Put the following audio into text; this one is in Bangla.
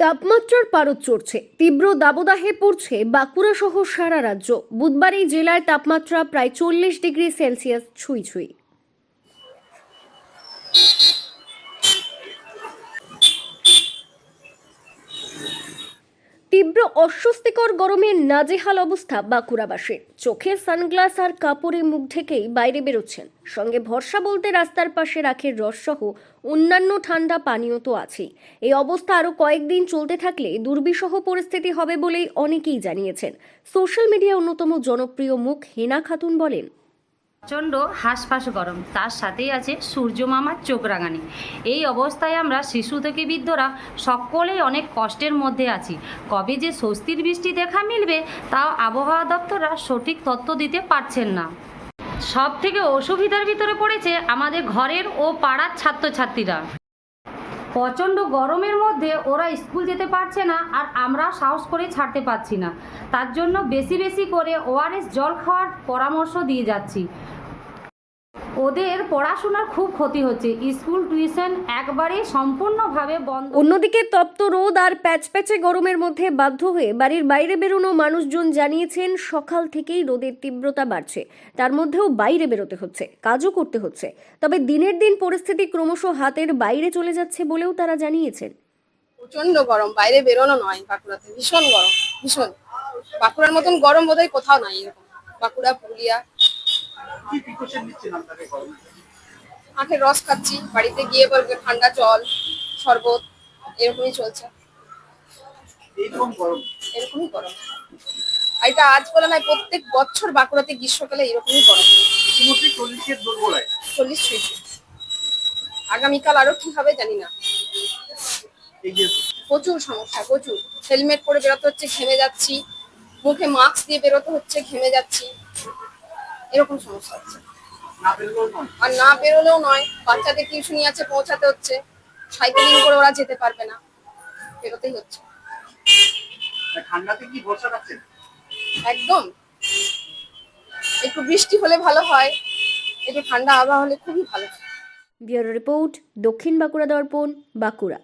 তাপমাত্রার পারদ চড়ছে, তীব্র দাবদাহে পড়ছে বাঁকুড়া সহ সারা রাজ্য। বুধবার এই জেলায় তাপমাত্রা প্রায় চল্লিশ ডিগ্রি সেলসিয়াস ছুঁই ছুঁই। তীব্র অস্বস্তিকর গরমে নাজেহাল অবস্থা বাঁকুড়াবাসীর চোখে সানগ্লাস আর কাপড়ে মুখ ঢেকেই বাইরে বেরোচ্ছেন। সঙ্গে ভরসা বলতে রাস্তার পাশে রাখের রসসহ অন্যান্য ঠান্ডা পানীয় তো আছেই। এই অবস্থা আরও কয়েকদিন চলতে থাকলে দুর্বিষহ পরিস্থিতি হবে বলেই অনেকেই জানিয়েছেন। সোশ্যাল মিডিয়া অন্যতম জনপ্রিয় মুখ হেনা খাতুন বলেন প্রচণ্ড হাঁসফাঁস গরম। তার সাথেই আছে সূর্য মামার চোখ রাঙানি। এই অবস্থায় আমরা শিশু থেকে বৃদ্ধরা সকলেই অনেক কষ্টের মধ্যে আছি। কবে যে স্বস্তির বৃষ্টি দেখা মিলবে, তাও আবহাওয়া দপ্তররা সঠিক তথ্য দিতে পারছেন না। সব থেকে অসুবিধার ভিতরে পড়েছে আমাদের ঘরের ও পাড়ার ছাত্রছাত্রীরা। প্রচণ্ড গরমের মধ্যে ওরা স্কুল যেতে পারছে না আর আমরা সাহস করে ছাড়তে পারছি না। তার জন্য বেশি বেশি করে ওআরএস জল খাওয়ার পরামর্শ দিয়ে যাচ্ছি। ওদের পড়াশোনার খুব ক্ষতি হচ্ছে। স্কুল টিউশন একবারে সম্পূর্ণভাবে বন্ধ। অন্যদিকে তপ্ত রোদ আর প্যাচপ্যাচে গরমের মধ্যে বাধ্য হয়ে বাড়ির বাইরে বেরোনো মানুষজন জানিয়েছেন সকাল থেকেই রোদের তীব্রতা বাড়ছে। তার মধ্যেও বাইরে বেরোতে হচ্ছে কাজও করতে হচ্ছে। তবে দিনের দিন পরিস্থিতি ক্রমশ হাতের বাইরে চলে যাচ্ছে বলেও তারা জানিয়েছেন। প্রচণ্ড গরম বাইরে বেরোনো নয় বাঁকুড়াতে ভীষণ গরম ভীষণ। বাঁকুড়ার মতন গরম বোধহয় কোথাও নাই এরকম। বাঁকুড়া পুরুলিয়া কি প্রিকশন নিচ্ছেন আপনারা এই গরমে? আখের রস খাচ্ছি বাড়িতে গিয়ে বলবে ঠান্ডা জল শরবত এরকমই চলছে। গরম? এরকমই গরম। আর এটা আজ বলে নয় প্রত্যেক বছর বাঁকুড়াতে গ্রীষ্মকালে এরকমই গরম। চল্লিশ ছুঁইছে আগামীকাল আরও কি হবে জানি না। প্রচুর সমস্যা প্রচুর। হেলমেট পরে বেরোতে হচ্ছে ঘেমে যাচ্ছি। মুখে মাস্ক দিয়ে বেরোতে হচ্ছে ঘেমে যাচ্ছি। এরকম সমস্যা হচ্ছে। আর না বেরোলেও নয় বাচ্চাদের টিউশনি আছে পৌঁছাতে হচ্ছে। সাইকেলিং করে ওরা যেতে পারবে না। বেরোতেই হচ্ছে। ঠান্ডাতে কি ভরসা রাখছেন? একদম। একটু বৃষ্টি হলে ভালো হয় একটু ঠান্ডা আবহাওয়া হলে খুবই ভালো। ব্যুরো রিপোর্ট দক্ষিণ বাঁকুড়া দর্পণ বাঁকুড়া।